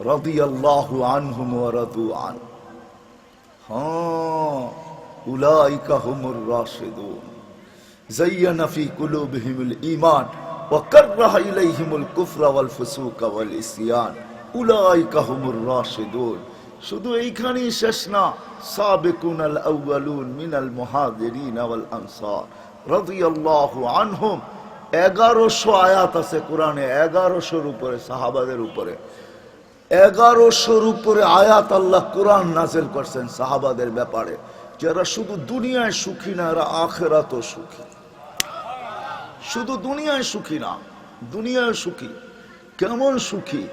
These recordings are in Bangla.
রাদিয়াল্লাহু আনহুম ওয়া রাদু আন হ্যাঁ উলাইকা হুমুর রাশিদুন زين في قلوبهم الإيمان وكره إليهم الكفر والفسوق والإسيان أولئك هم الراشدون শুধু এইখানেই শেষ না সাবিকুন আল আউয়ালুন মিনাল মুহাজিরিন ওয়াল আনসার রাদিয়াল্লাহু আনহুম 1100 আয়াত আছে কোরআনে 1100 এর উপরে সাহাবাদের উপরে 1100 এর উপরে আয়াত আল্লাহ কোরআন নাযিল করছেন সাহাবাদের ব্যাপারে যারা শুধু দুনিয়ায় সুখী না, এরা আখেরাতও সুখী। শুধু দুনিয়ায় সুখী না, দুনিয়ায় সুখী। কেমন সুখী?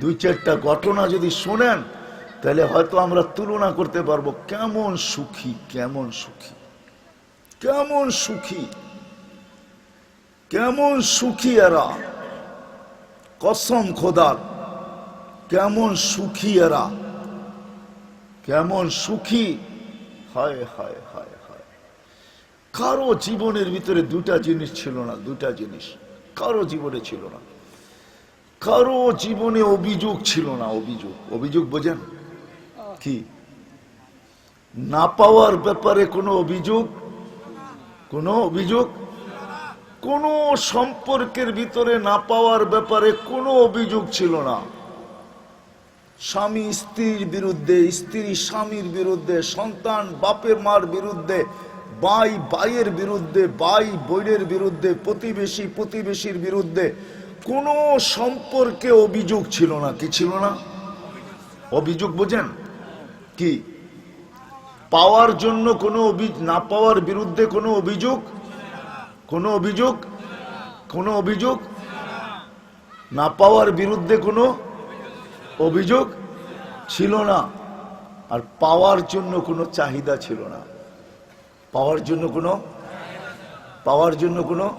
দুই চারটা ঘটনা যদি শোনেন, তাহলে হয়তো আমরা তুলনা করতে পারব কেমন সুখী কেমন সুখী। কেমন সুখী? কেমন সুখী এরা? কসম খোদার। কেমন সুখী এরা? কেমন সুখী? হায় হায় হায় হায়। কারও জীবনের ভিতরে দুটা জিনিস ছিল না, দুটা জিনিস। কারও জীবনে ছিল না। কারও জীবনে অভিযোগ ছিল না, অভিযোগ। অভিযোগ বোঝেন? কি? না পাওয়ার ব্যাপারে কোনো অভিযোগ? কোনো অভিযোগ? কোনো সম্পর্কের ভিতরে না পাওয়ার ব্যাপারে কোনো অভিযোগ ছিল না। স্বামী স্ত্রীর বিরুদ্ধে, স্ত্রী স্বামীর বিরুদ্ধে, সন্তান বাপের মার বিরুদ্ধে, ভাই বাইয়ের বিরুদ্ধে, ভাই বইয়ের বিরুদ্ধে, প্রতিবেশী প্রতিবেশীর বিরুদ্ধে কোনো সম্পর্কে অভিযোগ ছিল না, কি ছিল না? অভিযোগ বোঝেন? কি? পাওয়ার জন্য কোনো না পাওয়ার বিরুদ্ধে কোনো অভিযোগ? কোনো অভিযোগ? কোনো অভিযোগ? না পাওয়ার বিরুদ্ধে কোনো অভিযোগ ছিল না। আর পাওয়ার জন্য কোনো চাহিদা ছিল না। পাওয়ার জন্য কোনো পাওয়ার জন্য কোনো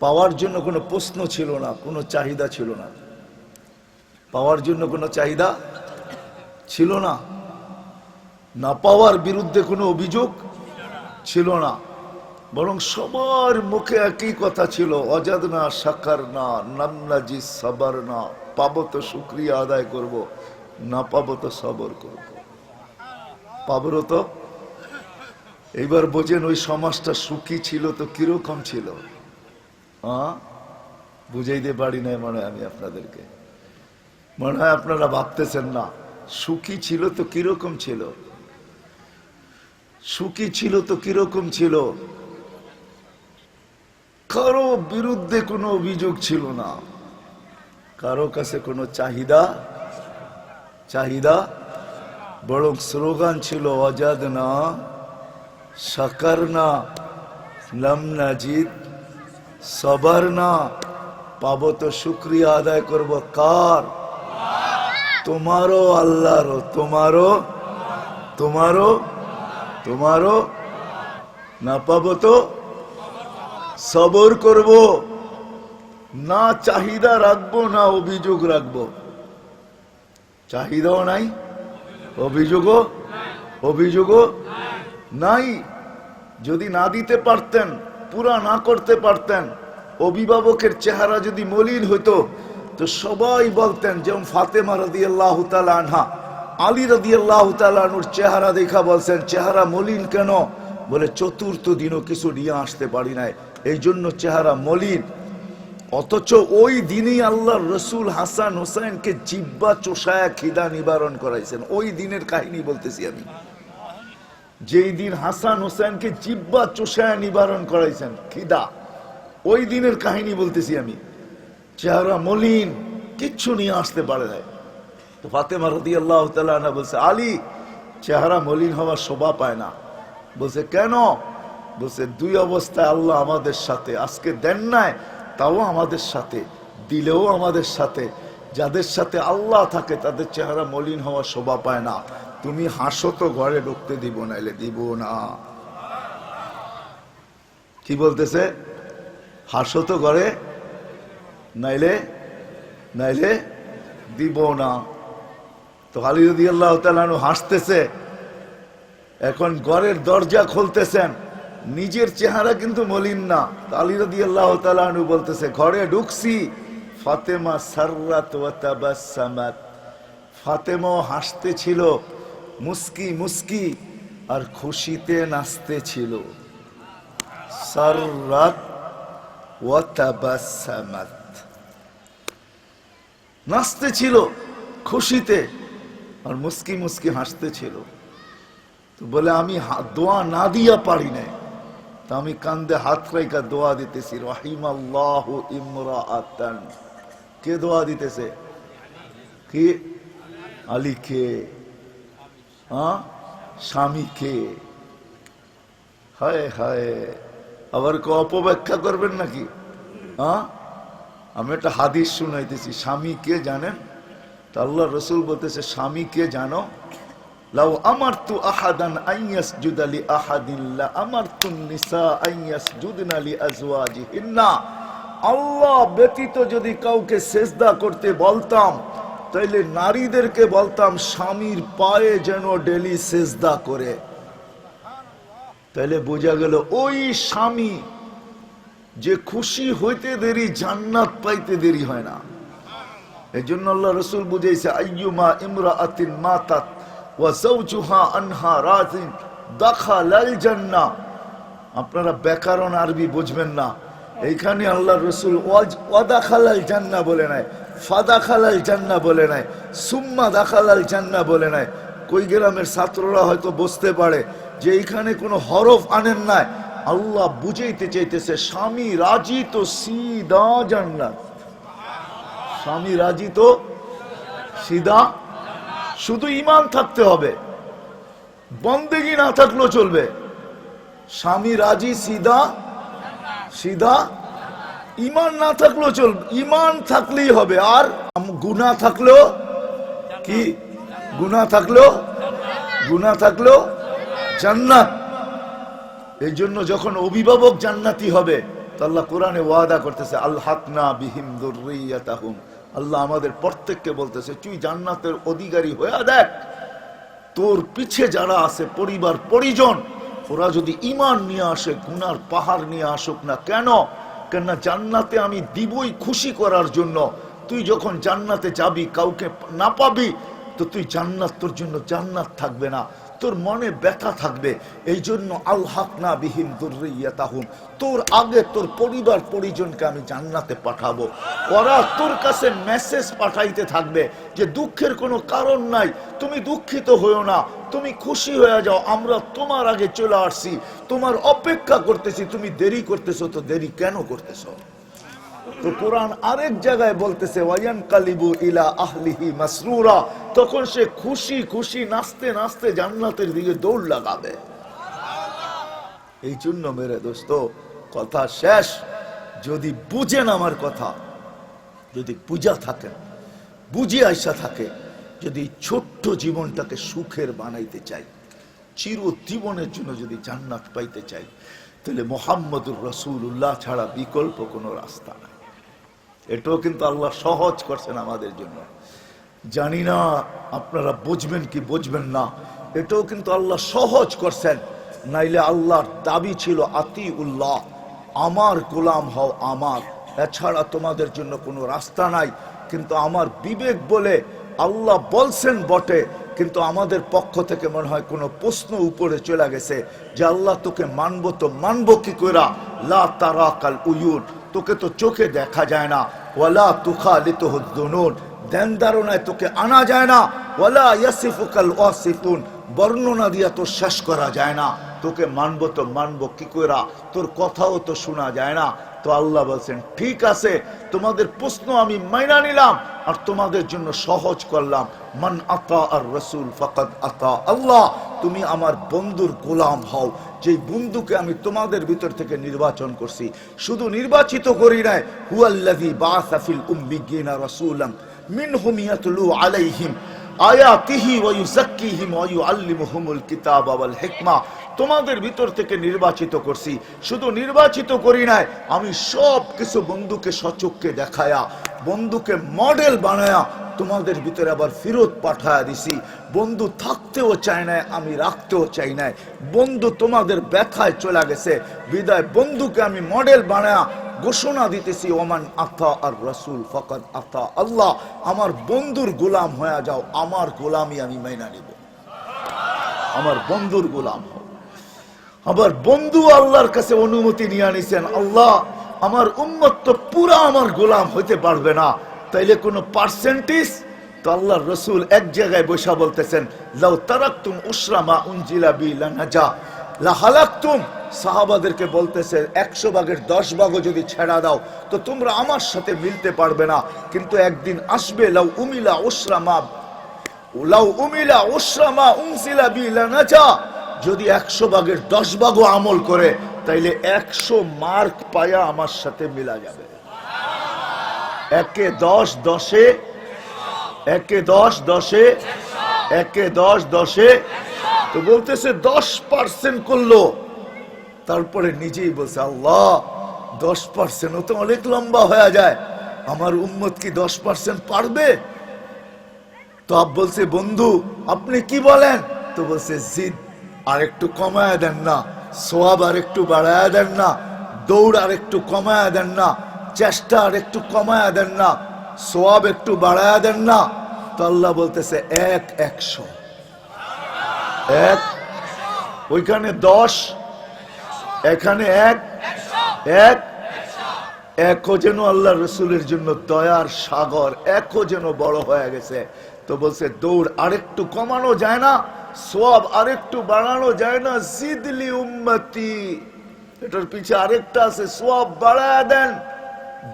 পাওয়ার জন্য কোনো প্রশ্ন ছিল না, কোনো চাহিদা ছিল না। পাওয়ার জন্য কোনো চাহিদা ছিল না। না পাওয়ার বিরুদ্ধে কোনো অভিযোগ ছিল না। বরং সবার মুখে একই কথা ছিল অজাদ না সাকার না নামনাজি সাবার না। পাবো তো শুক্রিয়া আদায় করব, না পাবো তো সবর করব। পাবরও তো? এইবার বোঝেন ওই সমাজটা সুখী ছিল তো কীরকম ছিল? হ্যাঁ বুঝাইতে পারি নাই মনে আমি আপনাদেরকে। মনে হয় আপনারা ভাবতেছেন না, সুখী ছিল তো কীরকম ছিল? সুখী ছিল তো কীরকম ছিল? কারও বিরুদ্ধে কোনো অভিযোগ ছিল না। কারও কাছে কোনো চাহিদা চাহিদা? বরং স্লোগান ছিল, অজাদ না, সাকার না, লম নাজিদ, সবার না, পাবো তো শুক্রিয়া আদায় করব। কার? তোমারও আল্লাহরও, তোমারও তোমারও তোমারও, না পাবো তো সবর করব। না চাহিদা রাখব, না অভিযোগ রাখব। চাহিদাও নাই, অভিযোগও অভিযোগও নাই। যদি না দিতে পারতেন, পুরা না করতে পারতেন, অভিভাবকের চেহারা যদি মলিন হইতো, তো সবাই বলতেন যেমন ফাতেমা রদি আল্লাহ আনহা। আলী রদি আল্লাহ আনুর চেহারা দেখা বলছেন, চেহারা মলিন কেন? বলে, চতুর্থ দিনও কিছু নিয়ে আসতে পারি নাই। এই জন্য চেহারা মলিন। অথচ ওই দিনই আল্লাহ রসুল হাসান হোসেনকে জিব্বা চোষায়া খিদা নিবারণ করাইছেন। ওই দিনের কাহিনী বলতেছি আমি। যেই দিন হাসান হোসেনকে জিব্বা চোষায়া নিবারণ করাইছেন, খিদা, ওই দিনের কাহিনী বলতেছি আমি। চেহারা মলিন, কিচ্ছু নিয়ে আসতে পারে নাই। তো ফাতেমা রদি আল্লাহ তালা বলছে, আলী, চেহারা মলিন হওয়ার শোভা পায় না। বলছে, কেন? বলছে, দুই অবস্থায় আল্লাহ আমাদের সাথে, আজকে দেন নাই তাও আমাদের সাথে, দিলেও আমাদের সাথে। যাদের সাথে আল্লাহ থাকে, তাদের চেহারা মলিন হওয়া শোভা পায় না। তুমি হাসো তো, ঘরে ঢুকতে দিব, নাইলে দিব না। কি বলতেছে? হাসো তো ঘরে, নাইলে নাইলে দিব না। তো আলী আল্লাহ হাসতেছে, এখন ঘরের দরজা খুলতেছেন। নিজের চেহারা কিন্তু মলিন না। আলী রদি আল্লাহ তালু বলতেছে, ঘরে ঢুকছি। ফাতেমা সাররাত ফাতেমাও হাসতে ছিল মুস্কি মুস্কি। আর খুশিতে নাচতে ছিল নাচতে ছিল খুশিতে, আর মুস্কি মুস্কি হাসতে ছিল বলে, আমি দোয়া না দিয়া পারি না তা আমি কান্দে হাত রাইকা দোয়া দিতেছি রহিম আল্লাহ ইমরাআতান। কে দোয়া দিতেছে? কি? আলী কে? স্বামী কে? হায় হায়। আবার কে অপব্যাখ্যা করবেন নাকি? হ্যাঁ আমি একটা হাদিস শুনাইতেছি, স্বামী কে জানেন? তা আল্লাহ রসুল বলতেছে, স্বামী কে জানো? লাউ আমার তু আহাদান আইয়াস জুদালি আহাদিল্লা আমার তু নিসা আইয়াস জুদনালি আজওয়াজি না আল্লাহ ব্যতীত যদি কাউকে সেজদা করতে বলতাম, তাইলে নারীদেরকে বলতাম, স্বামীর পায়ে যেন ডেলি সেজদা করে। তাইলে বোঝা গেল ওই স্বামী যে খুশি হইতে দেরি, জান্নাত পাইতে দেরি হয় না। এই জন্য আল্লাহ রসুল বুঝাইছে, আইয়ুমা ইমরা আতিন মাতাত ওয়া জাওজুহা আনহা রাজিন দাখালাল জান্নাহ। আপনারা ব্যাকরণ আরবি বুঝবেন না। এইখানে আল্লাহ রসুল ওয়াদা খালাল জান্না বলে নাই ফাদা খালাল জান্না বলে নাই, সুম্মা দাখালাল জান্না বলে নাই। কই গ্রামের ছাত্ররা হয়তো বুঝতে পারে যে এইখানে কোনো হরফ আনেন নাই। আল্লাহ বুঝাইতে চাইতেছে, স্বামী রাজি তো সিদা জান্নাত। স্বামী রাজি তো সিদা শুধু ইমান থাকতে হবে। বন্দেগি না থাকলেও চলবে। স্বামী রাজি সিদা সিদা ইমান না থাকলেও চলবে ইমান থাকলেই হবে। আর গুণা থাকলেও কি? গুণা থাকলেও গুণা থাকলেও জান্নাত। এই জন্য যখন অভিভাবক জান্নাতি হবে আল্লাহ কোরআনে ওয়াদা করতেছে আল্লাহনা বিহিম দুর্রিয়াতাহুম। আল্লাহ আমাদের প্রত্যেককে বলতেছে, তুই জান্নাতের অধিকারী হয়ে দেখ, তোর পিছে যারা আছে, পরিবার, পরিজন, ওরা যদি ইমান নিয়ে আসে, গুনার পাহাড় নিয়ে আসুক না কেন? কেননা জান্নাতে আমি দিবই খুশি করার জন্য। তুই যখন জান্নাতে যাবি, কাউকে না পাবি, তো তুই জান্নাত, তোর জন্য জান্নাত থাকবে না। তোর মনে ব্যথা থাকবে। এই জন্য আল্লাহ না বিহীন দুর্রিয়াতাহুম। তোর আগে তোর পরিবার পরিজনকে আমি জান্নাতে পাঠাবো। ওরা তোর কাছে মেসেজ পাঠাইতে থাকবে যে দুঃখের কোনো কারণ নাই, তুমি দুঃখিত হয়েও না, তুমি খুশি হয়ে যাও, আমরা তোমার আগে চলে আসছি, তোমার অপেক্ষা করতেছি, তুমি দেরি করতেছো, তো দেরি কেন করতেছো? তো কোরআন আরেক জায়গায় বলতেছে ওয়ায়ান কালিবু ইলা আহলিহি মাসরুরা। তখন সে খুশি খুশি নাচতে নাচতে জান্নাতের দিকে দৌড় লাগাবে। এই জন্য মেরে দোস্ত, কথা শেষ। যদি বুঝেন আমার কথা, যদি বুঝা থাকেন, বুঝে আইসা থাকে, যদি ছোট্ট জীবনটাকে সুখের বানাইতে চাই, চির জীবনের জন্য যদি জান্নাত পাইতে চাই, তাহলে মোহাম্মদুর রসুল্লাহ ছাড়া বিকল্প কোনো রাস্তা নাই। এটাও কিন্তু আল্লাহ সহজ করছেন আমাদের জন্য। জানি না আপনারা বুঝবেন কি বুঝবেন না, এটাও কিন্তু আল্লাহ সহজ করছেন। নাইলে আল্লাহর দাবি ছিল আতি উল্লাহ আমার গোলাম হও আমার। এছাড়া তোমাদের জন্য কোনো রাস্তা নাই। কিন্তু আমার বিবেক বলে আল্লাহ বলছেন বটে, কিন্তু আমাদের পক্ষ থেকে মনে হয় কোনো প্রশ্ন উপরে চলে গেছে যে আল্লাহ তোকে মানবো তো মানবো কি কইরা? লা তারা কাল উয়ুর। তোকে তো চোখে দেখা যায় না। ওয়ালা তুখা লিত ধারণায় তোকে আনা যায় না। ওয়ালা ইয়াসিফুকাল ওয়াসিফুন বর্ণনা দিয়া তো শেষ করা যায় না। তোকে মানবো তো মানবো কি কইরা? তোর কথাও তো শোনা যায় না। তো আল্লাহ বলছেন, ঠিক আছে, তোমাদের প্রশ্ন আমি মাইনা নিলাম আর তোমাদের জন্য সহজ করলাম। মান আতা আর রসুল ফকাত আতা আল্লাহ। তুমি আমার বন্ধুর গোলাম হও। যেই বন্ধুকে আমি তোমাদের ভিতর থেকে নির্বাচন করছি, শুধু নির্বাচিত করি নাই, হুয়াল্লাযী বাআসা ফিল উম্মিয়িনা রাসূলাম, মিনহুম ইয়াতলু আলাইহিম আয়াতিহি ওয়া ইউযাক্কিহিম ওয়া ইউআল্লিমুহুমুল কিতাবা ওয়াল হিকমা। তোমাদের ভিতর থেকে নির্বাচিত করছি। শুধু নির্বাচিত করি নাই, আমি সব কিছু বন্ধুকে সচক্ষে দেখায়া, বন্ধুকে মডেল বানায়া তোমাদের ভিতরে আবার ফেরত পাঠায়া দিছি। বন্ধু থাকতেও চায় না আমি রাখতেও চাই নাই। বন্ধু তোমাদের ব্যথায় চলে গেছে। বিদায়, বন্ধুকে আমি মডেল বানায়া ঘোষণা দিতেছি, ওমান আতা আর রসুল ফকত আতা আল্লাহ, আমার বন্ধুর গোলাম হয়ে যাও, আমার গোলামি আমি মাইনা নিব। আমার বন্ধুর গোলাম হও। আবার বন্ধু আল্লাহর কাছে অনুমতি নিয়ে আনিছেন, আল্লাহ, আমার উম্মত তো পুরা আমার গোলাম হইতে পারবে না। তাইলে কোনো পার্সেন্টেজ তো আল্লাহর রসুল এক জায়গায় বসা বলতেছেন, লাউ তারাকতুম উসরামা উনজিলা বি লানাজা লাহালাকুম সাহাবাদেরকে বলতেছে, একশো ভাগের দশ ভাগও যদি ছেড়া দাও, তো তোমরা আমার সাথে মিলতে পারবে না। কিন্তু একদিন আসবে, লাউ উমিলা উসরামা লাউ উমিলা উসরামা উনসিলা বি লানাজা যদি একশো ভাগের দশ ভাগও আমল করে, তাইলে একশো মার্ক পায়া আমার সাথে মিলা যাবে। একে দশ দশে, একে দশ দশে, একে দশ দশে। তো বলতেছে দশ পার্সেন্ট করল। তারপরে নিজেই বলছে, আল্লাহ, দশ পার্সেন্ট তো অনেক লম্বা হয়ে যায়। আমার উম্মত কি দশ পার্সেন্ট পারবে? তো আব বলছে, বন্ধু, আপনি কি বলেন? তো বলছে, জিদ। আর একটু কমায় দেন না, সোয়াব আর একটু বাড়ায় দেন না, দৌড় আর একটু কমায় দেন না, চেষ্টা আর একটু কমায় দেন না, সোয়াব একটু বাড়ায় দেন না। তো আল্লাহ বলতেছে, এক একশো। এক, ওইখানে দশ, এখানে এক এক, একও যেন আল্লাহ রসুলের জন্য দয়ার সাগর, একও যেন বড় হয়ে গেছে। তো বলছে, দৌড় আরেকটু কমানো যায় না সব আরেকটু বাড়ানো যায় না সিদলি উম্মতি। এটার পিছে আরেকটা আছে সব বাড়ায় দেন,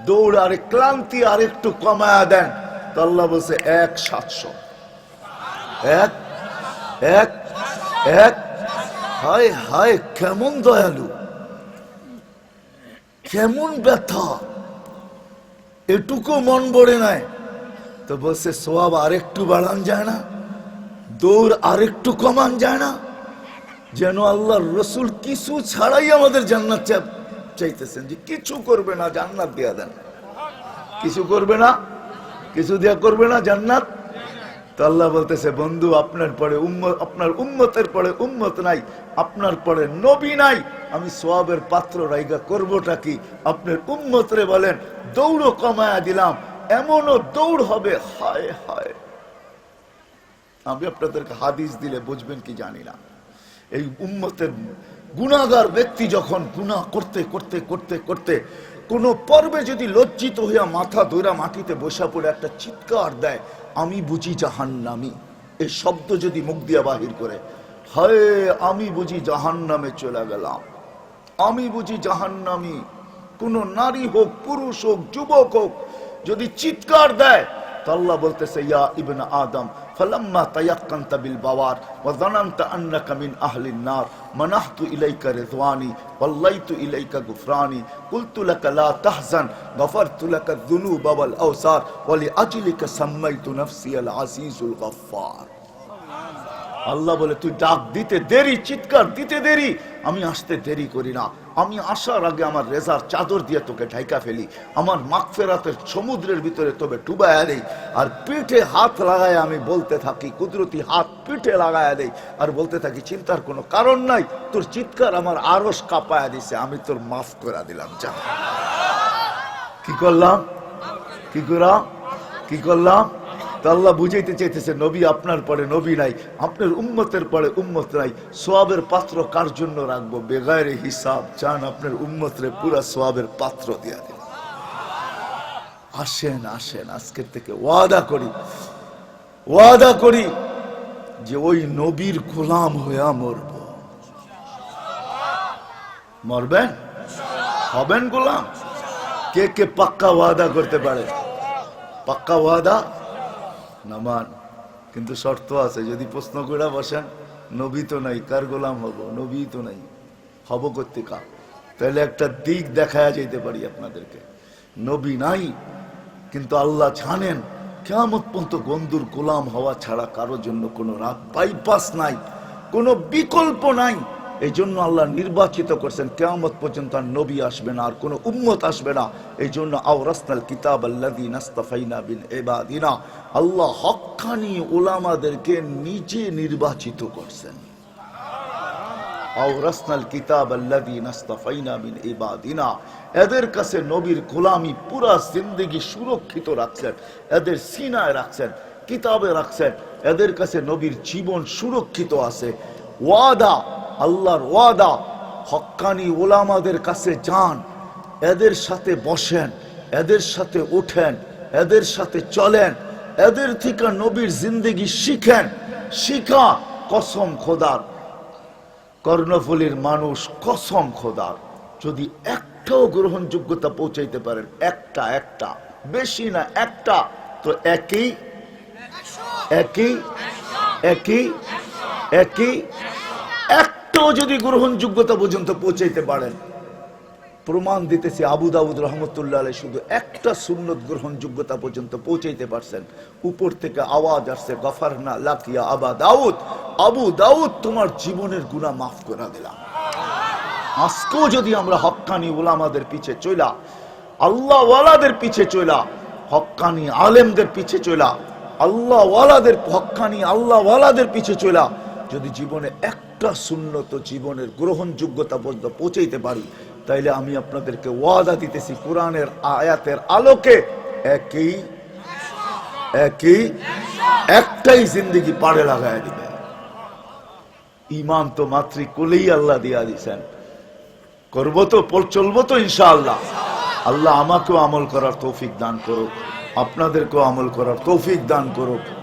দৌড় আরে ক্লান্তি আরেকটু কমায় দেন। আল্লাহ বলছে, এক সাতশো। এক এক এক। হায় হায়, কেমন দয়ালু। কেমন ব্যথা। এটুকু মন পড়ে নাই। তো বলছে সোয়াব আরেকটু বাড়ান যায় না? দৌড় আরেকটু কমান যায় না। যেন আল্লাহর রসুল কিছু ছাড়াই আমাদের জান্নাত চাইতেছেন যে কিছু করবে না, জান্নাত দিয়া দেন। কিছু করবে না, কিছু দেয়া করবে না, জান্নাত। আল্লাহ বলতেছে, বন্ধু, আপনার পরে আপনার উম্মতের পরে উম্মত নাই, আপনার পরে নবী নাই। আমি সোয়াবের পাত্র রাইগা করবোটা কি? আপনার উম্মতরে বলেন, দৌড়ও কমায়া দিলাম, এমনও দৌড় হবে, হায় হায়। আমি আপনাদেরকে হাদিস দিলে বুঝবেন কি জানি না। এই উম্মতের গুণাগার ব্যক্তি যখন গুনাহ করতে করতে করতে করতে কোন পর্বে যদি লজ্জিত হইয়া মাথা দৈরা মাটিতে বসা পড়ে একটা চিৎকার দেয়, আমি বুঝি জাহান্নামি। এই শব্দ যদি মুখ দিয়া বাহির করে, হায়, আমি বুঝি জাহান্নামে চলে গেলাম। আমি বুঝি জাহান্নামি। কোন নারী হোক, পুরুষ হোক, যুবক হোক, যদি চিৎকার দেয়, তো বলতেছে, ইয়া ইবনে আদম فلما تيقنت بالبوار وظننت أنك من أهل النار منحت إليك رضواني وليت إليك غفراني. قلت لك لا تحزن غفرت لك الذنوب والأوسار ولأجلك سميت نفسي العزيز الغفار. আল্লাহ বলে, তুই ডাক দিতে দেরি, চিৎকার দিতে দেরি। আমি আসতে দেরি করি না। আমি আসার আগে আমার রেজার চাদর দিয়ে তোকে ঢাইকা ফেলি। আমার মাগফেরাতের সমুদ্রের ভিতরে তবে ডুবায়া দেই। আর পিঠে হাত লাগায় আমি বলতে থাকি, কুদরতি হাত পিঠে লাগায়া দেই। আর বলতে থাকি, চিন্তার কোনো কারণ নাই। তোর চিৎকার আমার আরস কাঁপায়া দিছে। আমি তোর মাফ করে দিলাম, যা। কি করলাম? কি করলাম কি করলাম? তো আল্লাহ বুঝাইতে চাইতেছে, নবী আপনার পরে নবী নাই, আপনার উম্মতের পরে উম্মত নাই, সোয়াবের পাত্র কার জন্য রাখব? বেগায়ের হিসাব চান আপনার উম্মতরে পুরা সোয়াবের পাত্র দিয়া দিন। আসেন আসেন, আজকের থেকে ওয়াদা করি। ওয়াদা করি যে ওই নবীর গোলাম হইয়া মরব। মরবেন? হবেন গোলাম? কে কে পাক্কা ওয়াদা করতে পারে? পাক্কা ওয়াদা নামান। কিন্তু শর্ত আছে, যদি প্রশ্ন করে বসেন, নবী তো নাই, কার গোলাম হব? নবী তো নাই, হব করতে কা তাহলে একটা দিক দেখায়া যেতে পারি আপনাদেরকে। নবী নাই, কিন্তু আল্লাহ জানেন কেমন পর্যন্ত বন্ধুর গোলাম হওয়া ছাড়া কারোর জন্য কোনো রাত বাইপাস নাই, কোনো বিকল্প নাই। এই জন্য আল্লাহ নির্বাচিত করছেন, কেয়ামত পর্যন্ত আর নবী আসবে না, আর কোনো উম্মত আসবে না। এই জন্য আওরাসনাল কিতাব আল্লাযী নাস্তাফাইনা বিল ইবাদিনা, আল্লাহ হক্কানি ওলামাদেরকে নিজে নির্বাচিত করছেন। আওরাসনাল কিতাব আল্লাযী নাস্তাফাইনা মিন ইবাদিনা, এদের কাছে নবীর গোলামি পুরা জিন্দেগি সুরক্ষিত রাখছেন, এদের সিনায় রাখছেন, কিতাবে রাখছেন, এদের কাছে নবীর জীবন সুরক্ষিত আছে। ওয়াদা আল্লাহর ওয়াদা, হক্কানি ওলামাদের কাছে যান, এদের সাথে বসেন, এদের সাথে ওঠেন এদের সাথে চলেন, এদের থেকে নবীর জিন্দেগি শিখেন, শিখা কসম খোদার। কর্ণফুলীর মানুষ কসম খোদার। যদি একটাও গ্রহণযোগ্যতা পৌঁছাইতে পারেন, একটা একটা, বেশি না একটা, তো একই একই একই একই একটাও যদি গ্রহণযোগ্যতা পর্যন্ত পৌঁছাইতে পারেন, প্রমাণ দিতেছি আবু দাউদ রহমতুল্লাহ আলাই শুধু একটা সুন্নত গ্রহণযোগ্যতা পর্যন্ত পৌঁছাইতে পারছেন। উপর থেকে আওয়াজ আসছে গফার না লাকিয়া আবা দাউদ, আবু দাউদ তোমার জীবনের গুণা মাফ করে দিলাম আজকেও যদি আমরা হক্কানি ওলামাদের পিছে চইলা আল্লাহ ওয়ালাদের পিছে চইলা হক্কানি আলেমদের পিছে চইলা আল্লাহ ওয়ালাদের হক্কানি আল্লাহ ওয়ালাদের পিছে চইলা যদি জীবনে একটা সুন্নত জীবনের গ্রহণযোগ্যতা পর্যন্ত পৌঁছাইতে পারি, তাইলে আমি আপনাদেরকে ওয়াদা দিতেছি, কোরআনের আয়াতের আলোকে একই একই, একটাই জিন্দগি পাড়ে লাগায় দিবে। ইমান তো মাতৃ কোলেই আল্লাহ দিয়া দিছেন। করব তো চলবো তো ইনশাআল্লাহ। আল্লাহ আমাকেও আমল করার তৌফিক দান করুক, আপনাদেরকেও আমল করার তৌফিক দান করুক।